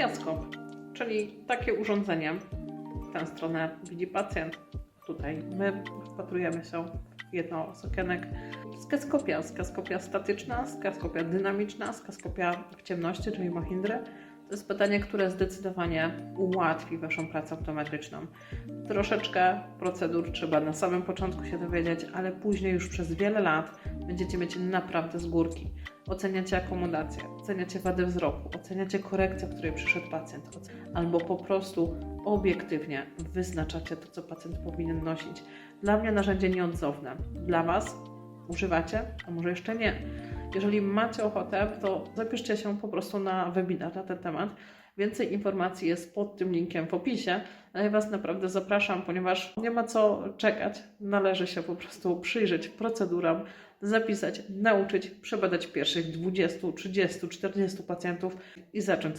Skiaskop, czyli takie urządzenie. W tę stronę widzi pacjent. Tutaj my wpatrujemy się w jedno z okienek. Skaskopia, skaskopia statyczna, skaskopia dynamiczna, skaskopia w ciemności, czyli Mahindry. To jest badanie, które zdecydowanie ułatwi Waszą pracę optometryczną. Troszeczkę procedur trzeba na samym początku się dowiedzieć, ale później już przez wiele lat będziecie mieć naprawdę z górki. Oceniacie akomodację, oceniacie wadę wzroku, oceniacie korekcję, w której przyszedł pacjent, albo po prostu obiektywnie wyznaczacie to, co pacjent powinien nosić. Dla mnie narzędzie nieodzowne. Dla Was używacie, a może jeszcze nie. Jeżeli macie ochotę, to zapiszcie się po prostu na webinar na ten temat. Więcej informacji jest pod tym linkiem w opisie. A ja Was naprawdę zapraszam, ponieważ nie ma co czekać. Należy się po prostu przyjrzeć proceduram, zapisać, nauczyć, przebadać pierwszych 20, 30, 40 pacjentów i zacząć